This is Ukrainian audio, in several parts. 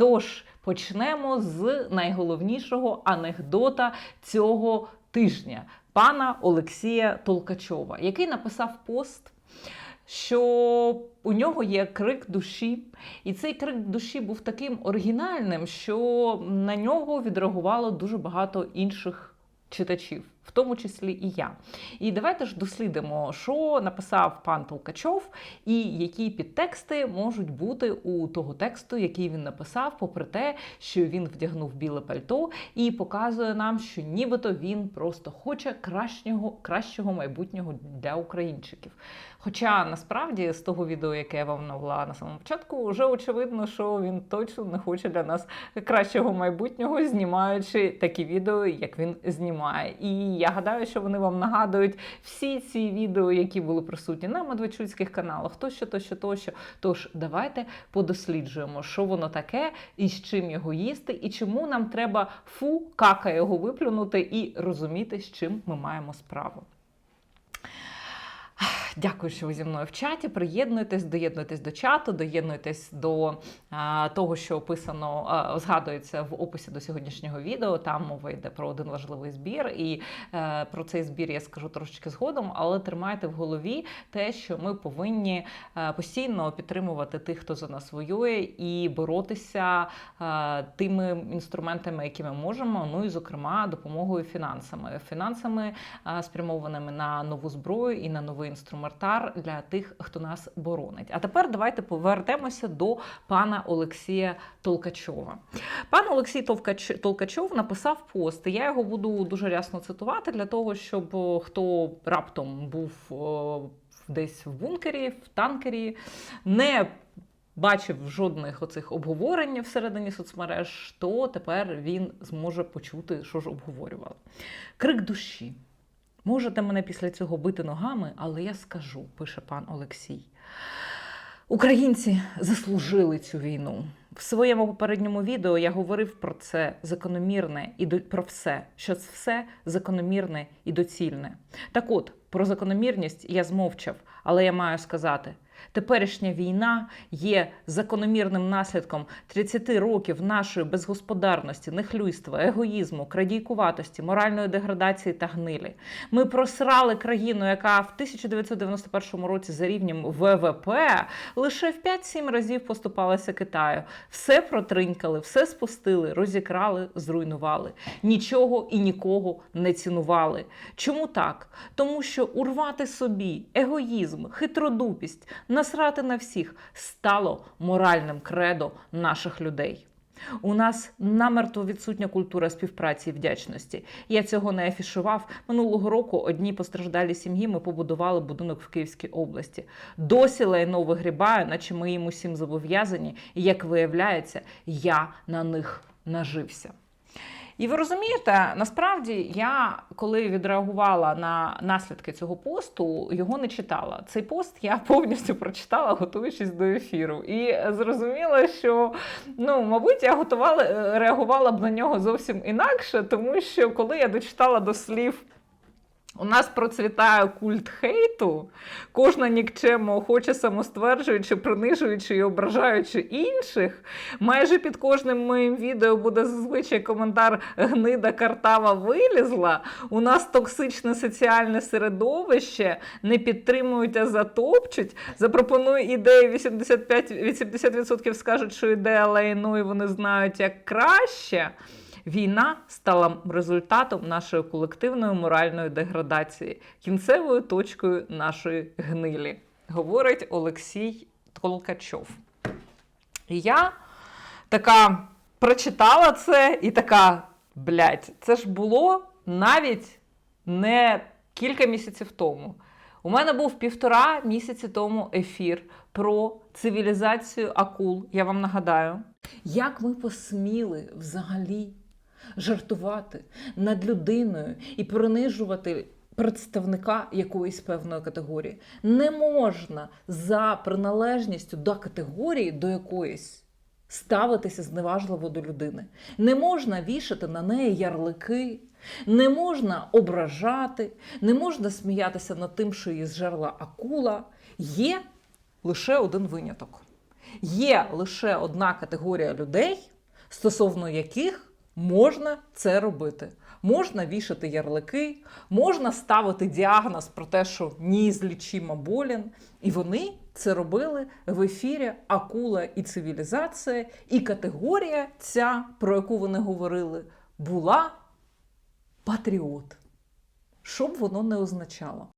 Тож почнемо з найголовнішого анекдота цього тижня пана Олексія Толкачова, який написав пост. Що у нього є крик душі, і цей крик душі був таким оригінальним, що на нього відреагувало дуже багато інших читачів, в тому числі і я. І давайте ж дослідимо, що написав пан Толкачов, і які підтексти можуть бути у того тексту, який він написав, попри те, що він вдягнув біле пальто і показує нам, що нібито він просто хоче кращого, кращого майбутнього для українчиків. Хоча насправді з того відео, яке я вам навела на самому початку, вже очевидно, що він точно не хоче для нас кращого майбутнього, знімаючи такі відео, як він знімає. І я гадаю, що вони вам нагадують всі ці відео, які були присутні на медведчуцьких каналах, тощо, тощо, тощо. Тож давайте подосліджуємо, що воно таке, і з чим його їсти, і чому нам треба фу, кака його виплюнути і розуміти, з чим ми маємо справу. Дякую, що ви зі мною в чаті. Приєднуйтесь, доєднуйтесь до чату, доєднуйтесь до а, того, що описано, а, згадується в описі до сьогоднішнього відео. Там мова йде про один важливий збір, і е, про цей збір я скажу трошечки згодом, але тримайте в голові те, що ми повинні е, постійно підтримувати тих, хто за нас воює, і боротися е, тими інструментами, які ми можемо. Ну і зокрема допомогою фінансами, фінансами е, спрямованими на нову зброю і на новий інструментар для тих, хто нас боронить. А тепер давайте повернемося до пана Олексія Толкачова. Пан Олексій Толкач- Толкачов написав пост. Я його буду дуже рясно цитувати для того, щоб хто раптом був десь в бункері, в танкері, не бачив жодних оцих обговорень всередині соцмереж, то тепер він зможе почути, що ж обговорювали. Крик душі. Можете мене після цього бити ногами, але я скажу, пише пан Олексій. Українці заслужили цю війну. В своєму попередньому відео я говорив про це закономірне і до- про все, що це все закономірне і доцільне. Так от, про закономірність я змовчав, але я маю сказати. Теперішня війна є закономірним наслідком 30 років нашої безгосподарності, нехлюйства, егоїзму, крадійкуватості, моральної деградації та гнилі. Ми просрали країну, яка в 1991 році за рівнем ВВП лише в 5-7 разів поступалася Китаю. Все протринькали, все спустили, розікрали, зруйнували. Нічого і нікого не цінували. Чому так? Тому що урвати собі егоїзм, хитродупість, насрати на всіх стало моральним кредо наших людей. У нас намертво відсутня культура співпраці і вдячності. Я цього не афішував. Минулого року одній постраждалій сім'ї ми побудували будинок в Київській області. Досі лайно вигрібаю, наче ми їм усім зобов'язані, і як виявляється, я на них нажився. І ви розумієте, насправді я коли відреагувала на наслідки цього посту, його не читала. Цей пост я повністю прочитала, готуючись до ефіру. І зрозуміла, що ну, мабуть, я готувала е, реагувала б на нього зовсім інакше, тому що коли я дочитала до слів. У нас процвітає культ хейту. Кожна нікчемо охоче самостверджуючи, принижуючи і ображаючи інших. Майже під кожним моїм відео буде зазвичай коментар гнида картава вилізла. У нас токсичне соціальне середовище, не підтримують, а затопчуть. Запропоную ідеї 85, 80% скажуть, що ідея лайну, і вони знають як краще. Війна стала результатом нашої колективної моральної деградації, кінцевою точкою нашої гнилі, говорить Олексій Толкачов. І я така прочитала це і така, блядь, це ж було навіть не кілька місяців тому. У мене був півтора місяці тому ефір про цивілізацію акул. Я вам нагадаю, як ми посміли взагалі жартувати над людиною і принижувати представника якоїсь певної категорії. Не можна за приналежністю до категорії до якоїсь ставитися зневажливо до людини. Не можна вішати на неї ярлики. Не можна ображати, не можна сміятися над тим, що її зжерла акула. Є лише один виняток. Є лише одна категорія людей, стосовно яких можна це робити. Можна вішати ярлики, можна ставити діагноз про те, що неізлічимо болін. І вони це робили в ефірі Акула і цивілізація. І категорія ця, про яку вони говорили, була патріот. Що б воно не означало.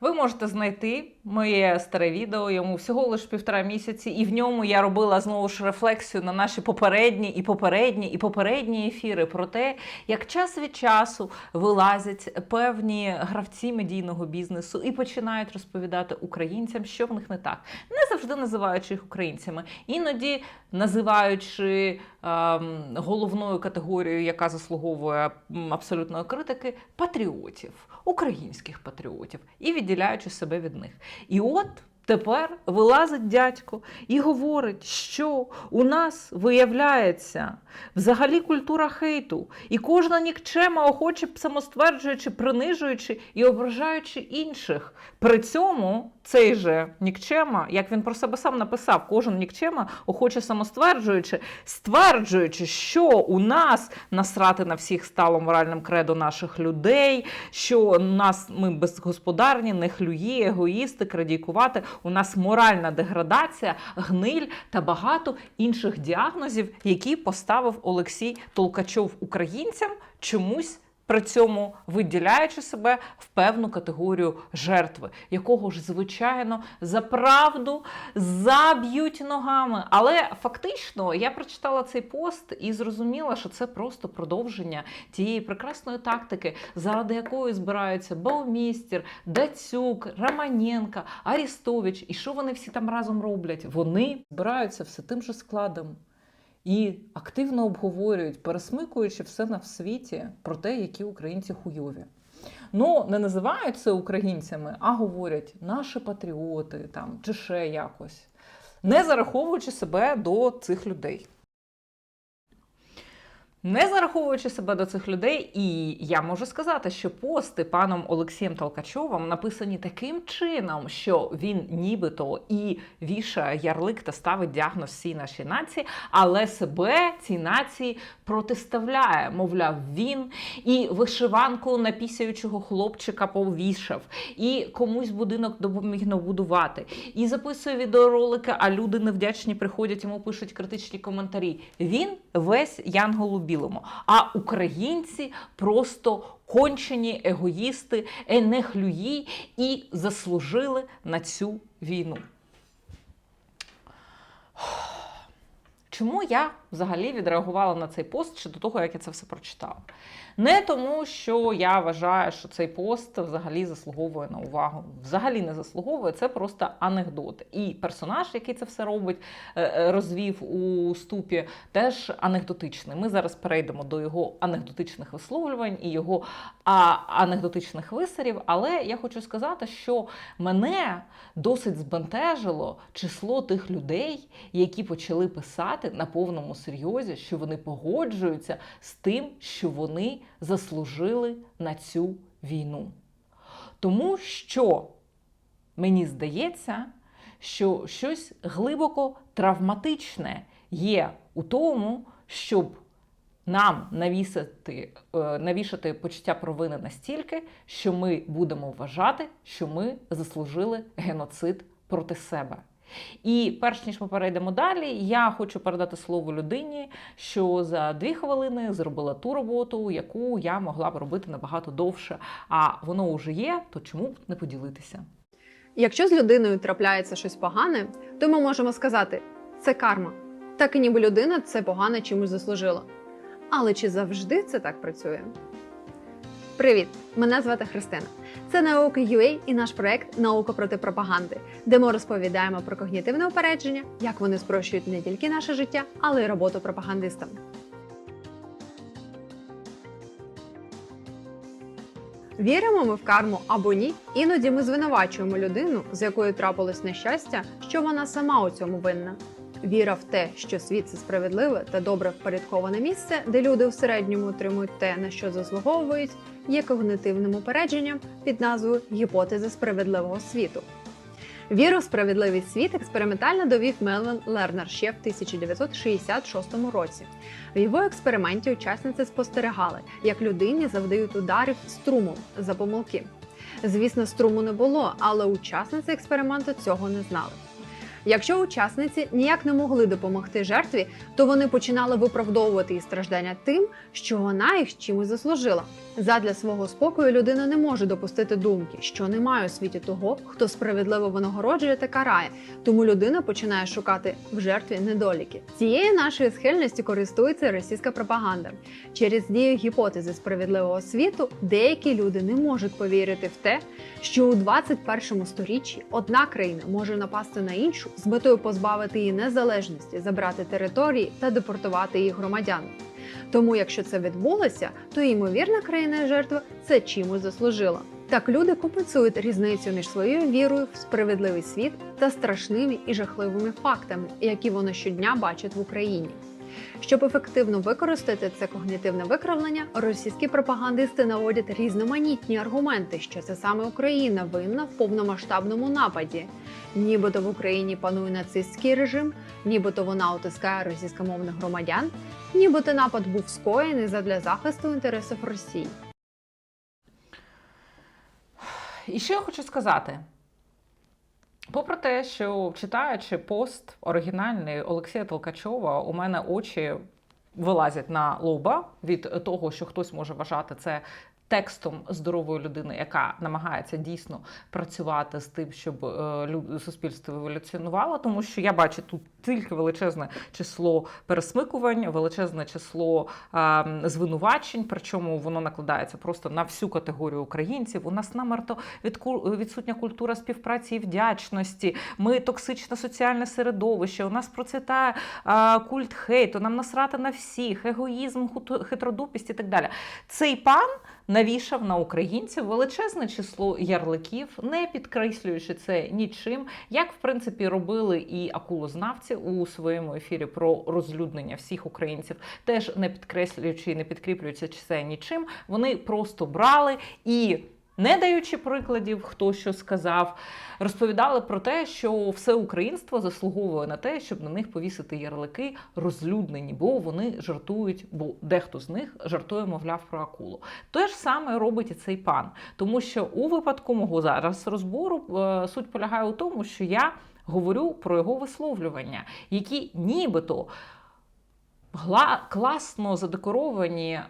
Ви можете знайти моє старе відео, йому всього лише півтора місяці, і в ньому я робила знову ж рефлексію на наші попередні і попередні і попередні ефіри про те, як час від часу вилазять певні гравці медійного бізнесу і починають розповідати українцям, що в них не так, не завжди називаючи їх українцями, іноді називаючи головною категорією, яка заслуговує абсолютної критики, патріотів, українських патріотів, і відділяючи себе від них. І от тепер вилазить дядько і говорить, що у нас виявляється взагалі культура хейту, і кожна нікчема охоче самостверджуючи, принижуючи і ображаючи інших. При цьому цей же нікчема, як він про себе сам написав, кожен нікчема охоче самостверджуючи, стверджуючи, що у нас насрати на всіх стало моральним кредо наших людей, що нас ми безгосподарні, нехлюї, егоїсти, крадійкувати. У нас моральна деградація, гниль та багато інших діагнозів, які поставив Олексій Толкачов українцям чомусь. При цьому виділяючи себе в певну категорію жертви, якого ж, звичайно, за правду заб'ють ногами. Але фактично я прочитала цей пост і зрозуміла, що це просто продовження тієї прекрасної тактики, заради якої збираються Баумістер, Дацюк, Романенка, Арістович. І що вони всі там разом роблять? Вони збираються все тим же складом і активно обговорюють, пересмикуючи все на світі про те, які українці хуйові. Ну, не називають це українцями, а говорять наші патріоти там, чи ще якось, не зараховуючи себе до цих людей. Не зараховуючи себе до цих людей, і я можу сказати, що пости паном Олексієм Толкачовим написані таким чином, що він нібито і вішає ярлик та ставить діагноз всій нашій нації, але себе цій нації протиставляє. Мовляв, він і вишиванку напісяючого хлопчика повішав, і комусь будинок допоміг набудувати, і записує відеоролики, а люди невдячні приходять, йому пишуть критичні коментарі. Він весь янгол білому. А українці просто кончені егоїсти, енехлюї і заслужили на цю війну. Чому я взагалі відреагувала на цей пост ще до того, як я це все прочитала? Не тому, що я вважаю, що цей пост взагалі заслуговує на увагу. Взагалі не заслуговує, це просто анекдот. І персонаж, який це все робить, е, е, розвів у ступі, теж анекдотичний. Ми зараз перейдемо до його анекдотичних висловлювань і його анекдотичних висерів. Але я хочу сказати, що мене досить збентежило число тих людей, які почали писати на повному серйозі, що вони погоджуються з тим, що вони заслужили на цю війну. Тому що мені здається, що щось глибоко травматичне є у тому, щоб нам навісити, е, навішати почуття провини настільки, що ми будемо вважати, що ми заслужили геноцид проти себе. І перш ніж ми перейдемо далі, я хочу передати слово людині, що за дві хвилини зробила ту роботу, яку я могла б робити набагато довше. А воно вже є, то чому б не поділитися? Якщо з людиною трапляється щось погане, то ми можемо сказати, це карма. Так і ніби людина це погане чимось заслужила. Але чи завжди це так працює? Привіт! Мене звати Христина. Це наука UA і наш проект Наука проти пропаганди, де ми розповідаємо про когнітивне упередження, як вони спрощують не тільки наше життя, але й роботу пропагандистам. Віримо ми в карму або ні, іноді ми звинувачуємо людину, з якою трапилось нещастя, що вона сама у цьому винна. Віра в те, що світ це справедливе та добре впорядковане місце, де люди в середньому отримують те, на що заслуговують, є когнитивним упередженням під назвою гіпотези справедливого світу. Віру в справедливий світ експериментально довів Мелвін Лернер ще в 1966 році. В його експерименті учасниці спостерігали, як людині завдають ударів струмом за помилки. Звісно, струму не було, але учасниці експерименту цього не знали. Якщо учасниці ніяк не могли допомогти жертві, то вони починали виправдовувати її страждання тим, що вона їх чимось заслужила. Задля свого спокою людина не може допустити думки, що немає у світі того, хто справедливо винагороджує та карає. Тому людина починає шукати в жертві недоліки. Цією нашою схильністю користується російська пропаганда. Через дію гіпотези справедливого світу деякі люди не можуть повірити в те, що у 21 сторіччі одна країна може напасти на іншу з метою позбавити її незалежності, забрати території та депортувати її громадян. Тому, якщо це відбулося, то ймовірна країна жертва це чимось заслужила. Так люди компенсують різницю між своєю вірою в справедливий світ та страшними і жахливими фактами, які вони щодня бачать в Україні. Щоб ефективно використати це когнітивне викривлення, російські пропагандисти наводять різноманітні аргументи, що це саме Україна винна в повномасштабному нападі. Нібито в Україні панує нацистський режим, нібито вона утискає російськомовних громадян, нібито напад був скоєний задля захисту інтересів Росії. І що я хочу сказати? Попри те, що читаючи пост оригінальний Олексія Толкачова, у мене очі вилазять на лоба від того, що хтось може вважати це текстом здорової людини, яка намагається дійсно працювати з тим, щоб е, суспільство еволюціонувало, тому що я бачу тут тільки величезне число пересмикувань, величезне число звинувачень, причому воно накладається просто на всю категорію українців. У нас намерто відсутня культура співпраці і вдячності. Ми токсичне соціальне середовище. У нас процвітає культ хейту. Нам насрати на всіх, егоїзм, хитродупість і так далі. Цей пан навішав на українців величезне число ярликів, не підкреслюючи це нічим, як в принципі робили і акулознавці у своєму ефірі про розлюднення всіх українців, теж не підкреслюючи і не підкріплюючи це нічим. Вони просто брали і. Не даючи прикладів, хто що сказав, розповідали про те, що все українство заслуговує на те, щоб на них повісити ярлики розлюднені, бо вони жартують, бо дехто з них жартує, мовляв, про акулу. Те ж саме робить і цей пан, тому що у випадку мого зараз розбору е, суть полягає у тому, що я говорю про його висловлювання, які нібито. Класно задекоровані е,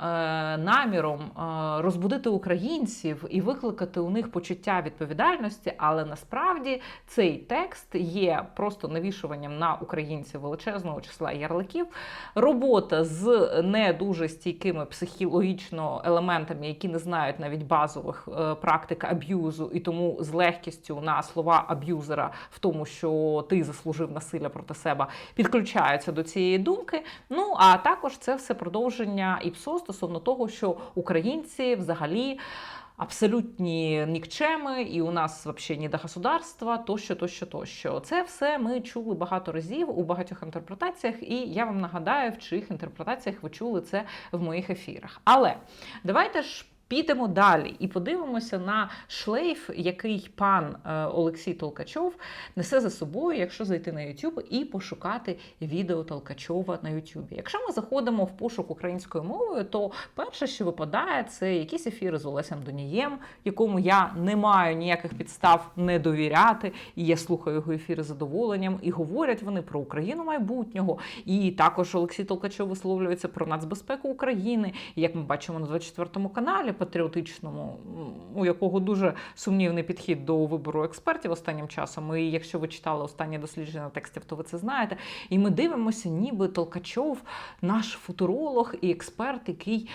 наміром е, розбудити українців і викликати у них почуття відповідальності, але насправді цей текст є просто навішуванням на українців величезного числа ярликів. Робота з не дуже стійкими психологічно елементами, які не знають навіть базових е, практик аб'юзу, і тому з легкістю на слова аб'юзера в тому, що ти заслужив насилля проти себе, підключаються до цієї думки. Ну а також це все продовження ІПСО стосовно того, що українці взагалі. Абсолютні нікчеми, і у нас взагалі ні до государства, тощо, тощо, тощо. Це все ми чули багато разів у багатьох інтерпретаціях, і я вам нагадаю, в чиїх інтерпретаціях ви чули це в моїх ефірах. Але давайте ж. Підемо далі і подивимося на шлейф, який пан е, Олексій Толкачов несе за собою, якщо зайти на YouTube і пошукати відео Толкачова на YouTube. Якщо ми заходимо в пошук українською мовою, то перше, що випадає, це якісь ефіри з Олесем Донієм, якому я не маю ніяких підстав не довіряти. І я слухаю його ефіри з задоволенням. І говорять вони про Україну майбутнього. І також Олексій Толкачов висловлюється про нацбезпеку України. І як ми бачимо на 24 каналі патріотичному, у якого дуже сумнівний підхід до вибору експертів останнім часом. І якщо ви читали останні дослідження текстів, то ви це знаєте. І ми дивимося, ніби Толкачов, наш футуролог і експерт, який.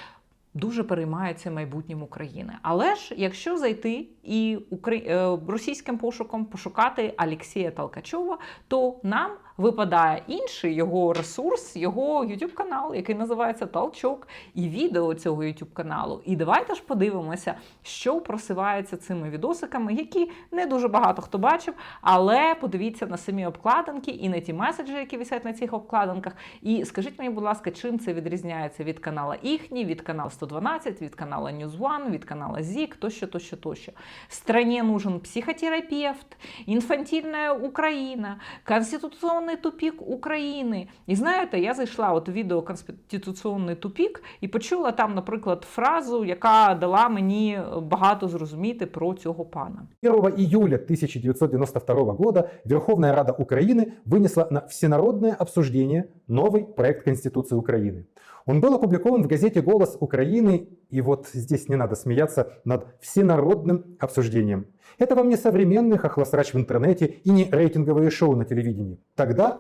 Дуже переймається майбутнім України. Але ж якщо зайти і е, російським пошуком пошукати Алексія Толкачова, то нам випадає інший його ресурс, його YouTube канал, який називається Толчок, і відео цього YouTube каналу. І давайте ж подивимося, що просивається цими відосиками, які не дуже багато хто бачив, але подивіться на самі обкладинки і на ті меседжі, які висять на цих обкладинках. І скажіть мені, будь ласка, чим це відрізняється від канала Іхні, від каналу 112, від каналу News One, від канала ЗІК, тощо, тощо, тощо. Стране нужен психотерапевт, інфантильна Україна, конституційний тупік України. І знаєте, я зайшла от у відео Конституційний тупік і почула там, наприклад, фразу, яка дала мені багато зрозуміти про цього пана. 1 июля 1992 года Верховная Рада Украины вынесла на всенародное обсуждение новый проект Конституции Украины. Он был опубликован в газете «Голос Украины», и вот здесь не надо смеяться над всенародным обсуждением. Это вам не современный хохлосрач в интернете и не рейтинговые шоу на телевидении. Тогда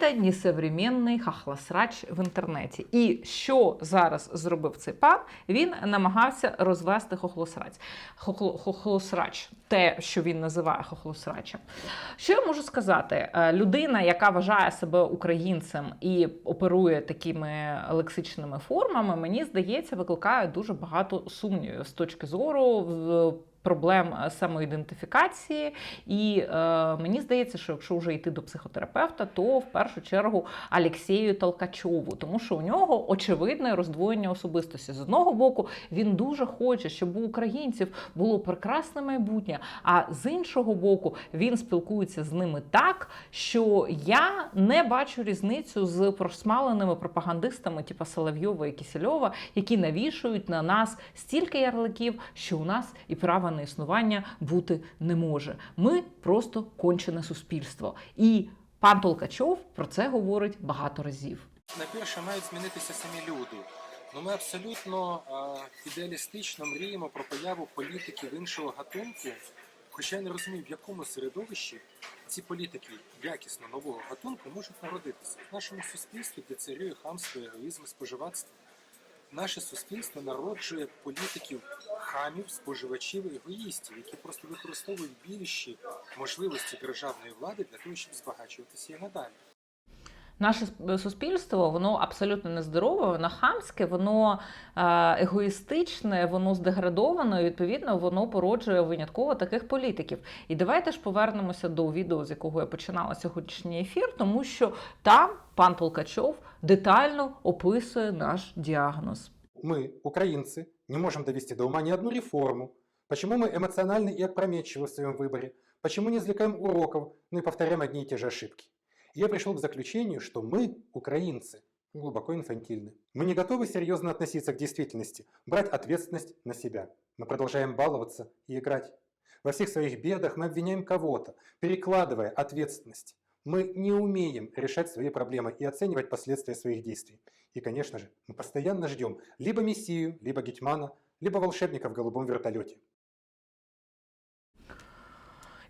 Це несовременний хахласрач в інтернеті. І що зараз зробив цей пан? Він намагався розвести хохлосрач. Хохло- Хохлосрач, те, що він називає хохлосрачем. Що я можу сказати? Е, Людина, яка вважає себе українцем і оперує такими лексичними формами, мені здається, викликає дуже багато сумнівів з точки зору в- проблем е, самоідентифікації. І е, мені здається, що якщо вже йти до психотерапевта, то в першу чергу Алексію Толкачову, тому що у нього очевидне роздвоєння особистості. З одного боку, він дуже хоче, щоб у українців було прекрасне майбутнє. А з іншого боку, він спілкується з ними так, що я не бачу різницю з просмаленими пропагандистами, типу Соловйова і Кісельова, які навішують на нас стільки ярликів, що у нас і права на існування бути не може. Ми просто кончене суспільство. І пан Толкачов про це говорить багато разів. Найперше мають змінитися самі люди. Ну ми абсолютно е, ідеалістично мріємо про появу політиків іншого гатунку. Хоча я не розумію, в якому середовищі ці політики якісно нового гатунку можуть народитися. В нашому суспільстві, де царює хамство, егоїзм і споживацтво, наше суспільство народжує політиків хамів, споживачів егоїстів, які просто використовують більші можливості державної влади для того, щоб збагачуватися і надалі. Наше с- суспільство воно абсолютно нездорове, воно хамське, воно е, егоїстичне, воно здеградоване. І відповідно воно породжує винятково таких політиків. І давайте ж повернемося до відео, з якого я починала сьогоднішній ефір, тому що там пан Толкачов детально описує наш діагноз. мы, украинцы, не можем довести до ума ни одну реформу. Почему мы эмоциональны и опрометчивы в своем выборе? Почему не извлекаем уроков, ну и повторяем одни и те же ошибки? Я пришел к заключению, что мы, украинцы, глубоко инфантильны. Мы не готовы серьезно относиться к действительности, брать ответственность на себя. Мы продолжаем баловаться и играть. Во всех своих бедах мы обвиняем кого-то, перекладывая ответственность. Мы не умеем решать свои проблемы и оценивать последствия своих действий. И, конечно же, мы постоянно ждем либо мессию, либо гетьмана, либо волшебника в голубом вертолете.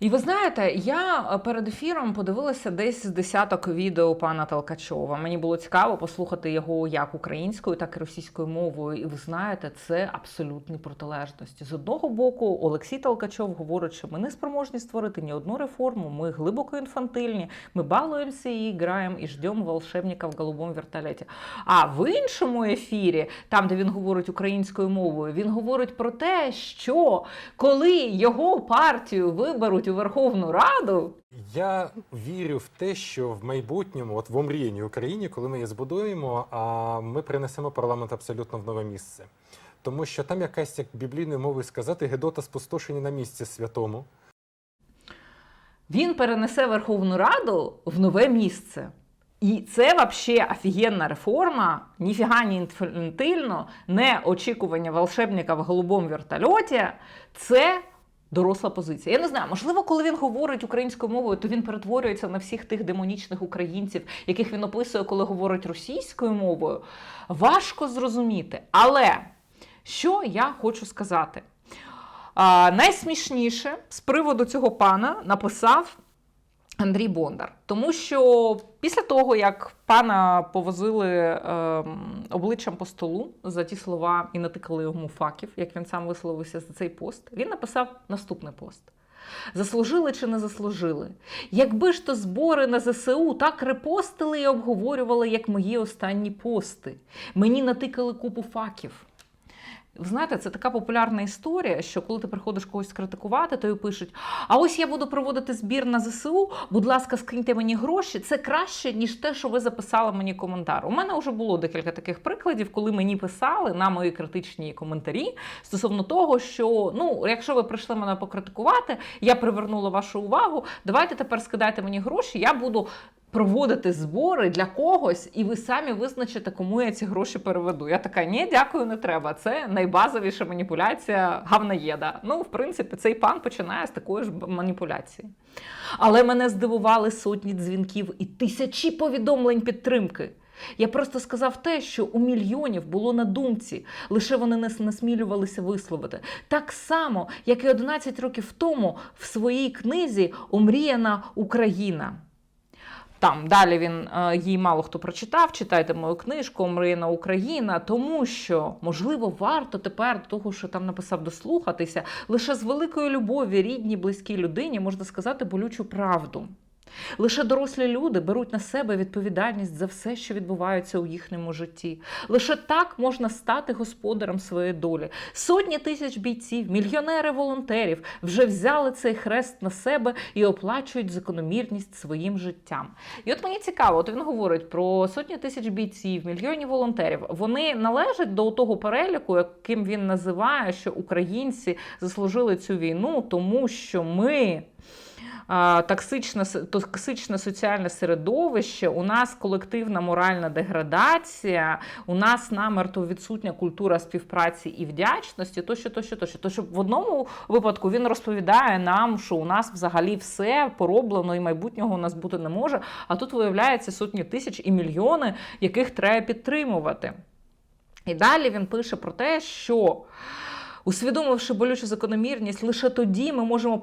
І ви знаєте, я е, перед ефіром подивилася десь з десяток відео пана Толкачова. Мені було цікаво послухати його як українською, так і російською мовою. І ви знаєте, це абсолютні протилежності. З одного боку, Олексій Толкачов говорить, що ми не спроможні створити ні одну реформу. Ми глибоко інфантильні, ми балуємося і граємо, і ждемо волшебника в голубому вертолеті. А в іншому ефірі, там де він говорить українською мовою, він говорить про те, що коли його партію виберуть у Верховну Раду, Я вірю в те, що в майбутньому, от в омріяній Україні, коли ми її збудуємо, а ми принесемо парламент абсолютно в нове місце. Тому що там якась, як біблійною мовою сказати, Гедота спустошені на місці святому. він перенесе Верховну Раду в нове місце. І це вообще офігенна реформа, ніфіга не інфантильно, не очікування волшебника в голубому вертольоті. Це доросла позиція. Я не знаю, можливо, коли він говорить українською мовою, то він перетворюється на всіх тих демонічних українців, яких він описує, коли говорить російською мовою. Важко зрозуміти. Але що я хочу сказати? А, найсмішніше з приводу цього пана написав Андрій Бондар. Тому що після того, як пана повозили ем, обличчям по столу за ті слова і натикали йому факів, як він сам висловився за цей пост, він написав наступний пост. Заслужили чи не заслужили? Якби ж то збори на ЗСУ так репостили і обговорювали, як мої останні пости. Мені натикали купу факів. Ви знаєте, це така популярна історія, що коли ти приходиш когось критикувати, то й пишуть: а ось я буду проводити збір на ЗСУ, будь ласка, скиньте мені гроші. Це краще, ніж те, що ви записали мені коментар. У мене вже було декілька таких прикладів, коли мені писали на мої критичні коментарі стосовно того, що ну, якщо ви прийшли мене покритикувати, я привернула вашу увагу. Давайте тепер скидайте мені гроші, я буду. Проводити збори для когось, і ви самі визначите, кому я ці гроші переведу. Я така, ні, дякую, не треба. Це найбазовіша маніпуляція гавнаєда. Ну, в принципі, цей пан починає з такої ж маніпуляції. Але мене здивували сотні дзвінків і тисячі повідомлень підтримки. Я просто сказав те, що у мільйонів було на думці, лише вони не насмілювалися висловити. Так само, як і 11 років тому в своїй книзі Омріяна Україна. Там далі він їй її мало хто прочитав. Читайте мою книжку Мрина Україна, тому що можливо варто тепер того, що там написав, дослухатися. Лише з великої любові рідній, близькій людині можна сказати болючу правду. Лише дорослі люди беруть на себе відповідальність за все, що відбувається у їхньому житті. Лише так можна стати господарем своєї долі. Сотні тисяч бійців, мільйонери волонтерів вже взяли цей хрест на себе і оплачують закономірність своїм життям. І от мені цікаво, от він говорить про сотні тисяч бійців, мільйонів волонтерів. Вони належать до того переліку, яким він називає, що українці заслужили цю війну, тому що ми токсичне, токсичне соціальне середовище, у нас колективна моральна деградація, у нас намертво відсутня культура співпраці і вдячності, тощо, тощо, тощо. То що в одному випадку він розповідає нам, що у нас взагалі все пороблено і майбутнього у нас бути не може. А тут виявляється сотні тисяч і мільйони, яких треба підтримувати. І далі він пише про те, що. Усвідомивши болючу закономірність, лише тоді ми можемо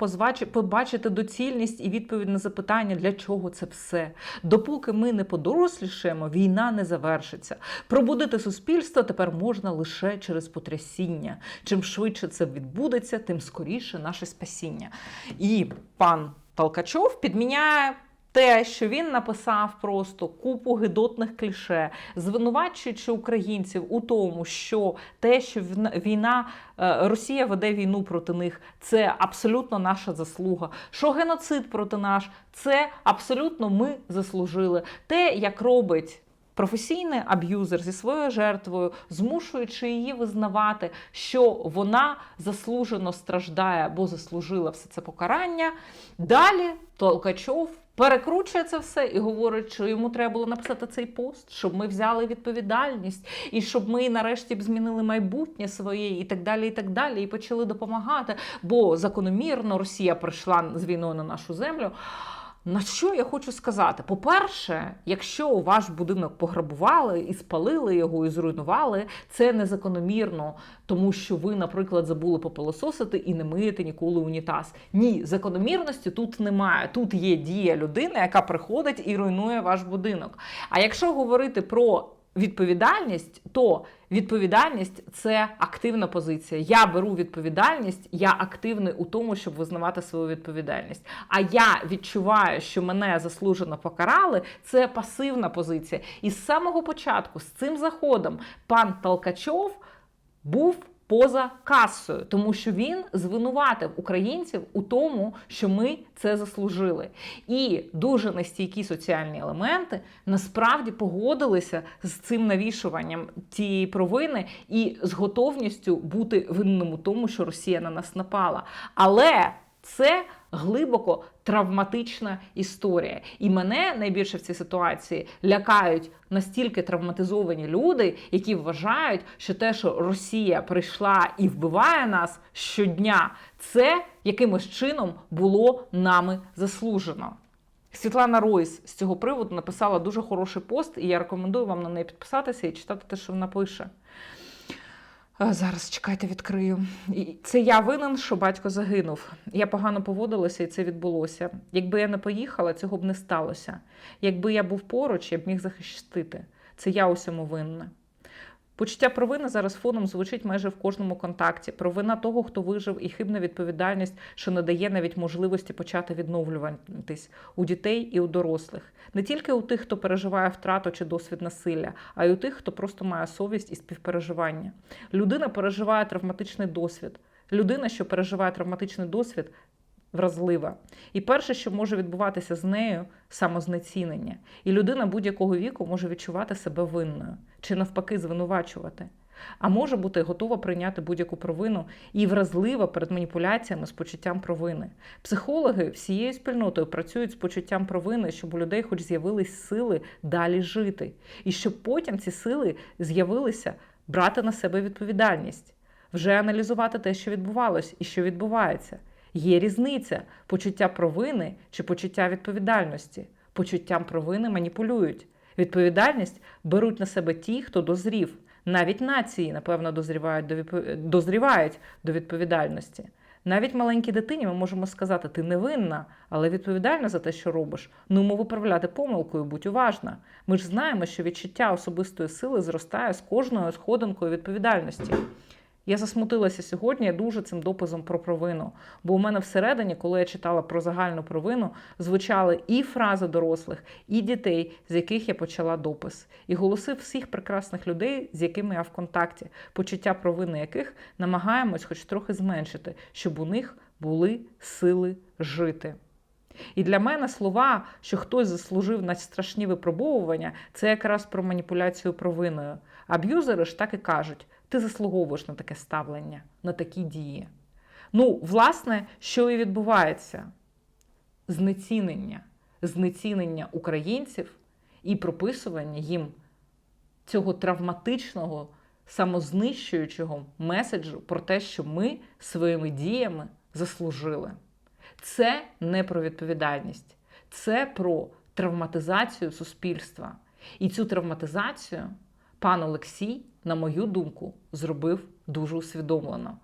побачити доцільність і відповідь на запитання, для чого це все. Допоки ми не подорослішаємо, війна не завершиться. Пробудити суспільство тепер можна лише через потрясіння. Чим швидше це відбудеться, тим скоріше наше спасіння. І пан Толкачов підміняє. Те, що він написав просто купу гидотних кліше, звинувачуючи українців у тому, що те, що війна- е, Росія веде війну проти них, це абсолютно наша заслуга. Що геноцид проти наш, це абсолютно ми заслужили. Те, як робить. Професійний аб'юзер зі своєю жертвою, змушуючи її визнавати, що вона заслужено страждає або заслужила все це покарання. Далі Толкачов перекручує це все і говорить, що йому треба було написати цей пост, щоб ми взяли відповідальність, і щоб ми нарешті б змінили майбутнє своє, і так далі, і так далі, і почали допомагати. Бо закономірно Росія прийшла з війною на нашу землю. На що я хочу сказати? По-перше, якщо ваш будинок пограбували і спалили його, і зруйнували, це незакономірно, тому що ви, наприклад, забули попилососити і не миєте ніколи унітаз. Ні, закономірності тут немає. Тут є дія людини, яка приходить і руйнує ваш будинок. А якщо говорити про відповідальність, то відповідальність це активна позиція. Я беру відповідальність, я активний у тому, щоб визнавати свою відповідальність. А я відчуваю, що мене заслужено покарали. Це пасивна позиція. І з самого початку, з цим заходом, пан Толкачов був. Поза касою, тому що він звинуватив українців у тому, що ми це заслужили. І дуже нестійкі соціальні елементи насправді погодилися з цим навішуванням цієї провини і з готовністю бути винним у тому, що Росія на нас напала. Але це глибоко травматична історія. І мене найбільше в цій ситуації лякають настільки травматизовані люди, які вважають, що те, що Росія прийшла і вбиває нас щодня, це якимось чином було нами заслужено. Світлана Ройс з цього приводу написала дуже хороший пост, і я рекомендую вам на неї підписатися і читати те, що вона пише. Зараз чекайте, відкрию. І Це я винен, що батько загинув. Я погано поводилася, і це відбулося. Якби я не поїхала, цього б не сталося. Якби я був поруч, я б міг захистити. Це я усьому винна. Почуття провини зараз фоном звучить майже в кожному контакті. Провина того, хто вижив, і хибна відповідальність, що не дає навіть можливості почати відновлюватись у дітей і у дорослих. Не тільки у тих, хто переживає втрату чи досвід насилля, а й у тих, хто просто має совість і співпереживання. Людина переживає травматичний досвід. Людина, що переживає травматичний досвід, вразлива. І перше, що може відбуватися з нею, самознецінення. І людина будь-якого віку може відчувати себе винною чи навпаки звинувачувати. А може бути готова прийняти будь-яку провину і вразлива перед маніпуляціями з почуттям провини. Психологи всією спільнотою працюють з почуттям провини, щоб у людей хоч з'явились сили далі жити, і щоб потім ці сили з'явилися брати на себе відповідальність, вже аналізувати те, що відбувалось і що відбувається. Є різниця почуття провини чи почуття відповідальності. Почуттям провини маніпулюють. Відповідальність беруть на себе ті, хто дозрів. Навіть нації, напевно, дозрівають до, відпо- дозрівають до відповідальності. Навіть маленькій дитині ми можемо сказати, ти невинна, але відповідальна за те, що робиш. Ну, мов виправляти помилкою, будь уважна. Ми ж знаємо, що відчуття особистої сили зростає з кожною сходинкою відповідальності. Я засмутилася сьогодні дуже цим дописом про провину. Бо у мене всередині, коли я читала про загальну провину, звучали і фрази дорослих, і дітей, з яких я почала допис, і голоси всіх прекрасних людей, з якими я в контакті, почуття провини яких намагаємось хоч трохи зменшити, щоб у них були сили жити. І для мене слова, що хтось заслужив на страшні випробовування, це якраз про маніпуляцію провиною. Аб'юзери ж так і кажуть: ти заслуговуєш на таке ставлення, на такі дії. Ну, власне, що і відбувається: знецінення, знецінення українців і прописування їм цього травматичного, самознищуючого меседжу про те, що ми своїми діями заслужили. Це не про відповідальність, це про травматизацію суспільства. І цю травматизацію пан Олексій, на мою думку, зробив дуже усвідомлено.